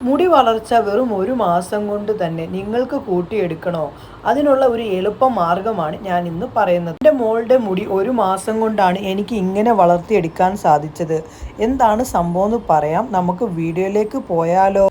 മുടി വളർച്ച വെറും ഒരു മാസം കൊണ്ട് തന്നെ നിങ്ങൾക്ക് കൂട്ടിയെടുക്കണോ? അതിനുള്ള ഒരു എളുപ്പ മാർഗമാണ് ഞാൻ ഇന്ന് പറയുന്നത്. എന്റെ മോളുടെ മുടി ഒരു മാസം കൊണ്ടാണ് എനിക്ക് ഇങ്ങനെ വളർത്തിയെടുക്കാൻ സാധിച്ചത്. എന്താണ് സംഭവം എന്ന് പറയാം. നമുക്ക് വീഡിയോയിലേക്ക് പോയാലോ?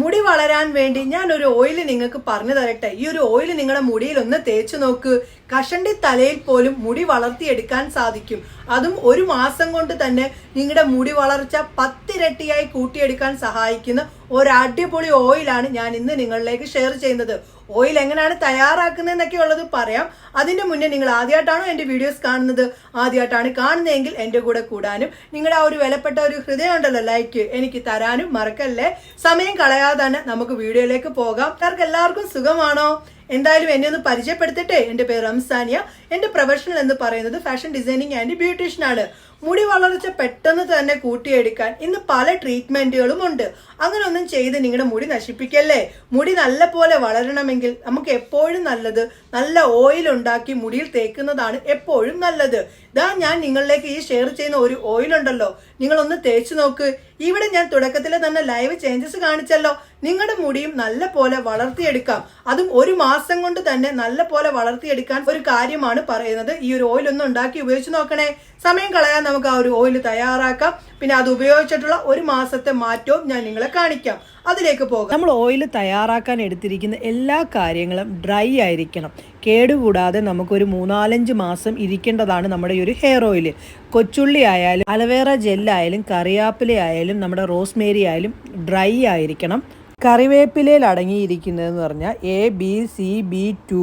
മുടി വളരാൻ വേണ്ടി ഞാൻ ഒരു ഓയിൽ നിങ്ങൾക്ക് പറഞ്ഞു തരട്ടെ? ഈ ഒരു ഓയിൽ നിങ്ങളുടെ മുടിയിൽ ഒന്ന് തേച്ചു നോക്ക്. കഷണ്ടി തലയിൽ പോലും മുടി വളർത്തിയെടുക്കാൻ സാധിക്കും. അതും ഒരു മാസം കൊണ്ട് തന്നെ നിങ്ങളുടെ മുടി വളർച്ച പത്തിരട്ടിയായി കൂട്ടിയെടുക്കാൻ സഹായിക്കുന്ന ഒരു അടിപൊളി ഓയിലാണ് ഞാൻ ഇന്ന് നിങ്ങളിലേക്ക് ഷെയർ ചെയ്യുന്നത്. ഓയിൽ എങ്ങനെയാണ് തയ്യാറാക്കുന്നതെന്നൊക്കെ ഉള്ളത് പറയാം. അതിന്റെ മുന്നേ നിങ്ങൾ ആദ്യമായിട്ടാണോ എന്റെ വീഡിയോസ് കാണുന്നത്? ആദ്യമായിട്ടാണ് കാണുന്നതെങ്കിൽ എന്റെ കൂടെ കൂടാനും. നിങ്ങളുടെ ആ ഒരു വിലപ്പെട്ട ഒരു ഹൃദയം ഉണ്ടല്ലോ ലൈക്ക് എനിക്ക് തരാനും മറക്കല്ലേ? സമയം കളയാതെ തന്നെ നമുക്ക് വീഡിയോയിലേക്ക് പോകാം. എല്ലാവർക്കും എല്ലാവർക്കും സുഖമാണോ? എന്തായാലും എന്നെ ഒന്ന് പരിചയപ്പെടുത്തട്ടെ. എന്റെ പേര് റംസാനിയ. എന്റെ പ്രൊഫഷണൽ എന്ന് പറയുന്നത് ഫാഷൻ ഡിസൈനിങ് ആൻഡ് ബ്യൂട്ടീഷ്യൻ ആണ്. മുടി വളർച്ച പെട്ടെന്ന് തന്നെ കൂട്ടിയെടുക്കാൻ ഇന്ന് പല ട്രീറ്റ്മെന്റുകളും ഉണ്ട്. അങ്ങനെ ഒന്നും ചെയ്ത് നിങ്ങളുടെ മുടി നശിപ്പിക്കല്ലേ? മുടി നല്ല പോലെ വളരണമെങ്കിൽ നമുക്ക് എപ്പോഴും നല്ലത് നല്ല ഓയിൽ ഉണ്ടാക്കി മുടിയിൽ തേക്കുന്നതാണ് എപ്പോഴും നല്ലത്. ഇതാ ഞാൻ നിങ്ങളിലേക്ക് ഈ ഷെയർ ചെയ്യുന്ന ഒരു ഓയിൽ ഉണ്ടല്ലോ. നിങ്ങളൊന്ന് തേച്ചു നോക്ക്. ഇവിടെ ഞാൻ തുടക്കത്തിൽ തന്നെ ലൈവ് ചേഞ്ചസ് കാണിച്ചല്ലോ. നിങ്ങളുടെ മുടിയും നല്ല പോലെ വളർത്തിയെടുക്കാം. അതും ഒരു മാസം കൊണ്ട് തന്നെ നല്ല പോലെ വളർത്തിയെടുക്കാൻ ഒരു കാര്യമാണ് പറയുന്നത്. ഈ ഒരു ഓയിൽ ഒന്ന് ഉണ്ടാക്കി ഉപയോഗിച്ച് നോക്കണേ. സമയം കളയാൻ നമുക്ക് ആ ഒരു ഓയിൽ തയ്യാറാക്കാം. പിന്നെ അത് ഉപയോഗിച്ചിട്ടുള്ള ഒരു മാസത്തെ മാറ്റവും ഞാൻ നിങ്ങളെ കാണിക്കാം. അതിലേക്ക് പോകാം. നമ്മൾ ഓയിൽ തയ്യാറാക്കാൻ എടുത്തിരിക്കുന്ന എല്ലാ കാര്യങ്ങളും ഡ്രൈ ആയിരിക്കണം. കേടുകൂടാതെ നമുക്കൊരു മൂന്നാലഞ്ച് മാസം ഇരിക്കേണ്ടതാണ് നമ്മുടെ ഈ ഒരു ഹെയർ ഓയിൽ കൊച്ചുള്ളി ആയാലും അലവേറ ജെല്ലായാലും കറിവേപ്പില ആയാലും നമ്മുടെ റോസ്മേരി ആയാലും ഡ്രൈ ആയിരിക്കണം. കറിവേപ്പിലയിൽ അടങ്ങിയിരിക്കുന്നതെന്ന് പറഞ്ഞാൽ A B C B two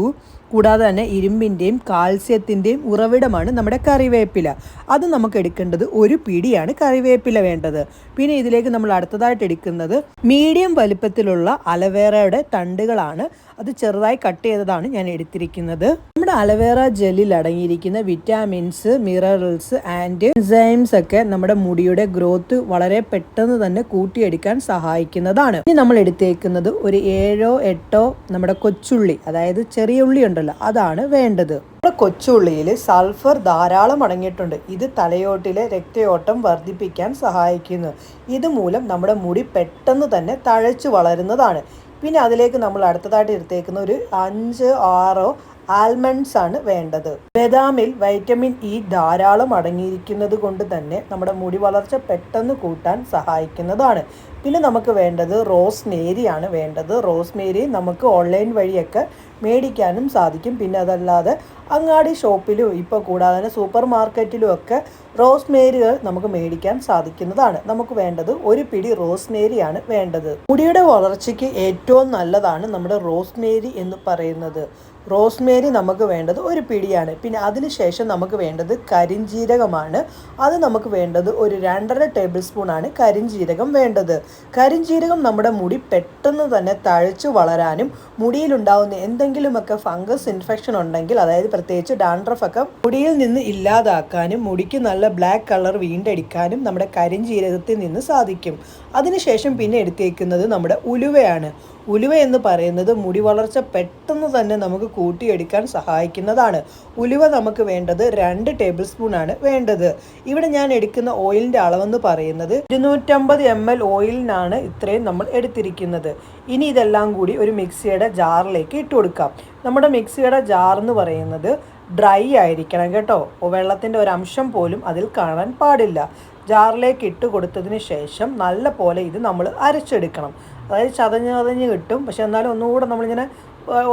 കൂടാതെ തന്നെ ഇരുമ്പിന്റെയും കാൽസ്യത്തിന്റെയും ഉറവിടമാണ് നമ്മുടെ കറിവേപ്പില. അത് നമുക്ക് എടുക്കേണ്ടത് ഒരു പിടിയാണ് കറിവേപ്പില വേണ്ടത്. പിന്നെ ഇതിലേക്ക് നമ്മൾ അടുത്തതായിട്ട് എടുക്കുന്നത് മീഡിയം വലുപ്പത്തിലുള്ള അലവേറയുടെ തണ്ടുകളാണ്. അത് ചെറുതായി കട്ട് ചെയ്തതാണ് ഞാൻ എടുത്തിരിക്കുന്നത്. നമ്മുടെ അലവേറ ജെല്ലിൽ അടങ്ങിയിരിക്കുന്ന വിറ്റാമിൻസ് മിനറൽസ് ആൻഡ് എൻസൈംസ് ഒക്കെ നമ്മുടെ മുടിയുടെ ഗ്രോത്ത് വളരെ പെട്ടെന്ന് തന്നെ കൂട്ടിയെടുക്കാൻ സഹായിക്കുന്നതാണ്. ഇനി നമ്മൾ എടുത്തേക്കുന്നത് ഒരു ഏഴോ എട്ടോ നമ്മുടെ കൊച്ചുള്ളി അതായത് ചെറിയ ഉള്ളി ഉണ്ടല്ലോ. അതാണ് വേണ്ടത്. നമ്മുടെ കൊച്ചുള്ളിയിൽ സൾഫർ ധാരാളം അടങ്ങിയിട്ടുണ്ട്. ഇത് തലയോട്ടിലെ രക്തയോട്ടം വർദ്ധിപ്പിക്കാൻ സഹായിക്കുന്നു. ഇതുമൂലം നമ്മുടെ മുടി പെട്ടെന്ന് തന്നെ തഴച്ചു വളരുന്നതാണ്. പിന്നെ അതിലേക്ക് നമ്മൾ അടുത്തതായിട്ട് എടുത്തേക്കുന്ന ഒരു അഞ്ച് ആറോ ആൽമണ്ട്സ് ആണ് വേണ്ടത്. ബദാമിൽ വൈറ്റമിൻ ഇ ധാരാളം അടങ്ങിയിരിക്കുന്നത് കൊണ്ട് തന്നെ നമ്മുടെ മുടി വളർച്ച പെട്ടെന്ന് കൂട്ടാൻ സഹായിക്കുന്നതാണ്. പിന്നെ നമുക്ക് വേണ്ടത് റോസ്മേരി ആണ് വേണ്ടത്. റോസ് മേരി നമുക്ക് ഓൺലൈൻ വഴിയൊക്കെ മേടിക്കാനും സാധിക്കും. പിന്നെ അതല്ലാതെ അങ്ങാടി ഷോപ്പിലും ഇപ്പോൾ കൂടാതെ സൂപ്പർ മാർക്കറ്റിലും ഒക്കെ റോസ്മേരികൾ നമുക്ക് മേടിക്കാൻ സാധിക്കുന്നതാണ്. നമുക്ക് വേണ്ടത് ഒരു പിടി റോസ്മേരിയാണ് വേണ്ടത്. മുടിയുടെ വളർച്ചയ്ക്ക് ഏറ്റവും നല്ലതാണ് നമ്മുടെ റോസ്മേരി എന്ന് പറയുന്നത്. റോസ്മേരി നമുക്ക് വേണ്ടത് ഒരു പിടിയാണ്. പിന്നെ അതിനുശേഷം നമുക്ക് വേണ്ടത് കരിഞ്ജീരകമാണ് അത് നമുക്ക് വേണ്ടത് ഒരു രണ്ടര ടേബിൾ സ്പൂണാണ് കരിഞ്ജീരകം വേണ്ടത്. കരിഞ്ജീരകം നമ്മുടെ മുടി പെട്ടെന്ന് തന്നെ തഴച്ചു വളരാനും മുടിയിലുണ്ടാവുന്ന എന്തെങ്കിലുമൊക്കെ ഫംഗസ് ഇൻഫെക്ഷൻ ഉണ്ടെങ്കിൽ അതായത് പ്രത്യേകിച്ച് ഡാൻഡ്രഫ് ഒക്കെ മുടിയിൽ നിന്ന് ഇല്ലാതാക്കാനും മുടിക്ക് നല്ല ബ്ലാക്ക് കളർ വീണ്ടെടുക്കാനും നമ്മുടെ കരിഞ്ജീരകത്തിൽ നിന്ന് സാധിക്കും. അതിനുശേഷം പിന്നെ എടുത്തേക്കുന്നത് നമ്മുടെ ഉലുവയാണ്. ഉലുവ എന്ന് പറയുന്നത് മുടി വളർച്ച പെട്ടെന്ന് തന്നെ നമുക്ക് കൂട്ടിയെടുക്കാൻ സഹായിക്കുന്നതാണ്. ഉലുവ നമുക്ക് വേണ്ടത് രണ്ട് ടേബിൾ സ്പൂൺ ആണ് വേണ്ടത്. ഇവിടെ ഞാൻ എടുക്കുന്ന ഓയിലിന്റെ അളവെന്ന് പറയുന്നത് ഇരുന്നൂറ്റമ്പത് എം എൽ ഓയിലിനാണ് ഇത്രയും നമ്മൾ എടുത്തിരിക്കുന്നത്. ഇനി ഇതെല്ലാം കൂടി ഒരു മിക്സിയുടെ ജാറിലേക്ക് ഇട്ട് കൊടുക്കാം. നമ്മുടെ മിക്സിയുടെ ജാർ എന്ന് പറയുന്നത് ഡ്രൈ ആയിരിക്കണം കേട്ടോ. വെള്ളത്തിന്റെ ഒരു അംശം പോലും അതിൽ കാണാൻ പാടില്ല. ജാറിലേക്ക് ഇട്ട് കൊടുത്തതിന് ശേഷം നല്ല പോലെ ഇത് നമ്മൾ അരച്ചെടുക്കണം. അതായത് ചതഞ്ഞ് ചതഞ്ഞ് കിട്ടും. പക്ഷെ എന്നാലും ഒന്നുകൂടെ നമ്മളിങ്ങനെ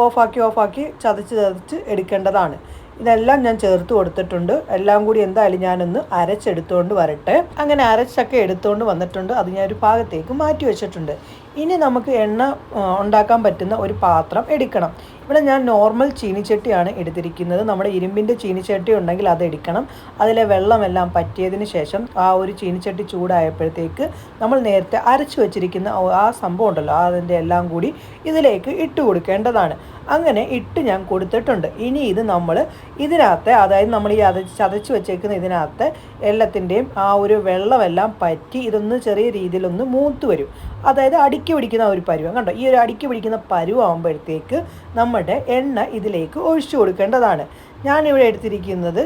ഓഫാക്കി ഓഫാക്കി ചതച്ച് ചതച്ച് എടുക്കേണ്ടതാണ്. ഇതെല്ലാം ഞാൻ ചേർത്ത് കൊടുത്തിട്ടുണ്ട്. എല്ലാം കൂടി എന്തായാലും ഞാനൊന്ന് അരച്ചെടുത്തുകൊണ്ട് വരട്ടെ. അങ്ങനെ അരച്ചൊക്കെ എടുത്തുകൊണ്ട് വന്നിട്ടുണ്ട്. അത് ഞാൻ ഒരു ഭാഗത്തേക്ക് മാറ്റി വെച്ചിട്ടുണ്ട്. ഇനി നമുക്ക് എണ്ണ ഉണ്ടാക്കാൻ പറ്റുന്ന ഒരു പാത്രം എടുക്കണം. ഇവിടെ ഞാൻ നോർമൽ ചീനിച്ചട്ടിയാണ് എടുത്തിരിക്കുന്നത്. നമ്മുടെ ഇരുമ്പിന്റെ ചീനിച്ചട്ടി ഉണ്ടെങ്കിൽ അത് എടുക്കണം. അതിലെ വെള്ളമെല്ലാം പറ്റിയതിന് ശേഷം ആ ഒരു ചീനിച്ചട്ടി ചൂടായപ്പോഴത്തേക്ക് നമ്മൾ നേരത്തെ അരച്ചു വച്ചിരിക്കുന്ന ആ- സംഭവം ഉണ്ടല്ലോ അതിന്റെ എല്ലാം കൂടി ഇതിലേക്ക് ഇട്ട് കൊടുക്കേണ്ടതാണ്. അങ്ങനെ ഇട്ട് ഞാൻ കൊടുത്തിട്ടുണ്ട്. ഇനി ഇത് നമ്മൾ ഇതിനകത്ത് അതായത് നമ്മൾ ഈ അതച്ച് ചതച്ച് വെച്ചേക്കുന്ന ഇതിനകത്ത് എല്ലാത്തിന്റെയും ആ ഒരു വെള്ളമെല്ലാം പറ്റി ഇതൊന്ന് ചെറിയ രീതിയിലൊന്ന് മൂത്ത് വരും. അതായത് അടുക്കി പിടിക്കുന്ന ഒരു പരുവം. കണ്ടോ? ഈ ഒരു അടുക്കി പിടിക്കുന്ന പരുവാകുമ്പോഴത്തേക്ക് നമ്മുടെ എണ്ണ ഇതിലേക്ക് ഒഴിച്ചു കൊടുക്കേണ്ടതാണ്. ഞാനിവിടെ എടുത്തിരിക്കുന്നത്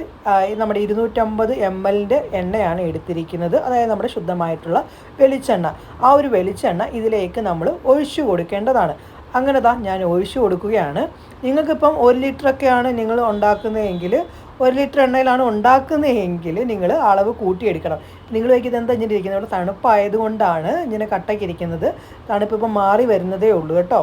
നമ്മുടെ ഇരുന്നൂറ്റമ്പത് എം എല്ലിന്റെ എണ്ണയാണ് എടുത്തിരിക്കുന്നത്. അതായത് നമ്മുടെ ശുദ്ധമായിട്ടുള്ള വെളിച്ചെണ്ണ. ആ ഒരു വെളിച്ചെണ്ണ ഇതിലേക്ക് നമ്മൾ ഒഴിച്ചു കൊടുക്കേണ്ടതാണ്. അങ്ങനെ താ ഞാൻ ഒഴിച്ചു കൊടുക്കുകയാണ്. നിങ്ങൾക്കിപ്പം ഒരു ലിറ്ററൊക്കെയാണ് നിങ്ങൾ ഉണ്ടാക്കുന്നതെങ്കിൽ ഒരു ലിറ്റർ എണ്ണയിലാണ് ഉണ്ടാക്കുന്നതെങ്കിൽ നിങ്ങൾ അളവ് കൂട്ടിയെടുക്കണം. നിങ്ങൾ വയ്ക്കുന്നത് എന്താ ഇങ്ങനെ ഇരിക്കുന്നത്? ഇവിടെ തണുപ്പായതുകൊണ്ടാണ് ഇങ്ങനെ കട്ടക്കിരിക്കുന്നത് തണുപ്പ് ഇപ്പം മാറി വരുന്നതേ ഉള്ളൂ കേട്ടോ.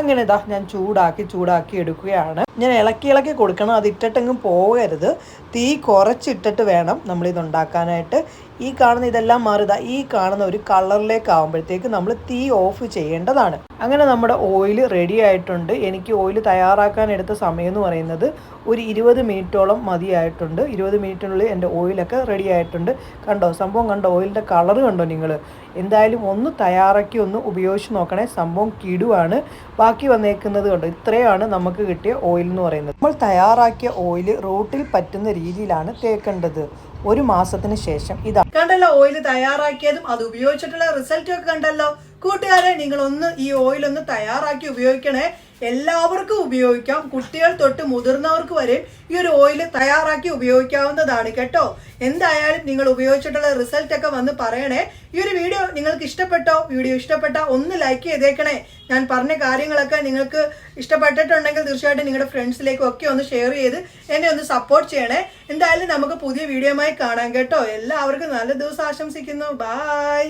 അങ്ങനെ ഇതാ ഞാൻ ചൂടാക്കി ചൂടാക്കി എടുക്കുകയാണ്. ഞാൻ ഇളക്കി ഇളക്കി കൊടുക്കണം. അത് ഇട്ടിട്ടെങ്ങും പോകരുത്. തീ കുറച്ചിട്ടിട്ട് വേണം നമ്മളിത് ഉണ്ടാക്കാനായിട്ട് ഈ കാണുന്ന ഇതെല്ലാം മാറുക ഈ കാണുന്ന ഒരു കളറിലേക്ക് ആകുമ്പോഴത്തേക്ക് നമ്മൾ തീ ഓഫ് ചെയ്യേണ്ടതാണ്. അങ്ങനെ നമ്മുടെ ഓയിൽ റെഡി ആയിട്ടുണ്ട്. എനിക്ക് ഓയിൽ തയ്യാറാക്കാൻ എടുത്ത സമയം എന്ന് പറയുന്നത് ഒരു ഇരുപത് മിനിറ്റോളം മതിയായിട്ടുണ്ട്. ഇരുപത് മിനിറ്റിനുള്ളിൽ എന്റെ ഓയിലൊക്കെ റെഡി ആയിട്ടുണ്ട്. കണ്ടോ സംഭവം കണ്ടോ? ഓയിലിന്റെ കളർ കണ്ടോ നിങ്ങൾ എന്തായാലും ഒന്ന് തയ്യാറാക്കി ഒന്ന് ഉപയോഗിച്ച് നോക്കണേ. സംഭവം കിടുവാണ്. ബാക്കി വന്നേക്കുന്നത് കണ്ടോ? ഇത്രയാണ് നമുക്ക് കിട്ടിയ ഓയിൽ എന്ന് പറയുന്നത്. നമ്മൾ തയ്യാറാക്കിയ ഓയിൽ റോട്ടിൽ പറ്റുന്ന രീതിയിലാണ് തേക്കേണ്ടത്. ഒരു മാസത്തിന് ശേഷം ഇതാ. കണ്ടല്ലോ ഓയിൽ തയ്യാറാക്കിയതും അത് ഉപയോഗിച്ചിട്ടുള്ള റിസൾട്ടും ഒക്കെ കണ്ടല്ലോ. കൂട്ടുകാരെ നിങ്ങൾ ഒന്ന് ഈ ഓയിൽ ഒന്ന് തയ്യാറാക്കി ഉപയോഗിക്കണേ. എല്ലാവർക്കും ഉപയോഗിക്കാം. കുട്ടികൾ തൊട്ട് മുതിർന്നവർക്ക് വരെ ഈ ഒരു ഓയിൽ തയ്യാറാക്കി ഉപയോഗിക്കാവുന്നതാണ് കേട്ടോ. എന്തായാലും നിങ്ങൾ ഉപയോഗിച്ചിട്ടുള്ള റിസൾട്ട് ഒക്കെ വന്ന് പറയണേ. ഈ ഒരു വീഡിയോ നിങ്ങൾക്ക് ഇഷ്ടപ്പെട്ടോ? വീഡിയോ ഇഷ്ടപ്പെട്ട ഒന്ന് ലൈക്ക് ചെയ്തേക്കണേ. ഞാൻ പറഞ്ഞ കാര്യങ്ങളൊക്കെ നിങ്ങൾക്ക് ഇഷ്ടപ്പെട്ടിട്ടുണ്ടെങ്കിൽ തീർച്ചയായിട്ടും നിങ്ങളുടെ ഫ്രണ്ട്സിലേക്കും ഒക്കെ ഒന്ന് ഷെയർ ചെയ്ത് എന്നെ ഒന്ന് സപ്പോർട്ട് ചെയ്യണേ. എന്തായാലും നമുക്ക് പുതിയ വീഡിയോയുമായി കാണാം കേട്ടോ. എല്ലാവർക്കും നല്ല ദിവസം ആശംസിക്കുന്നു. ബായ്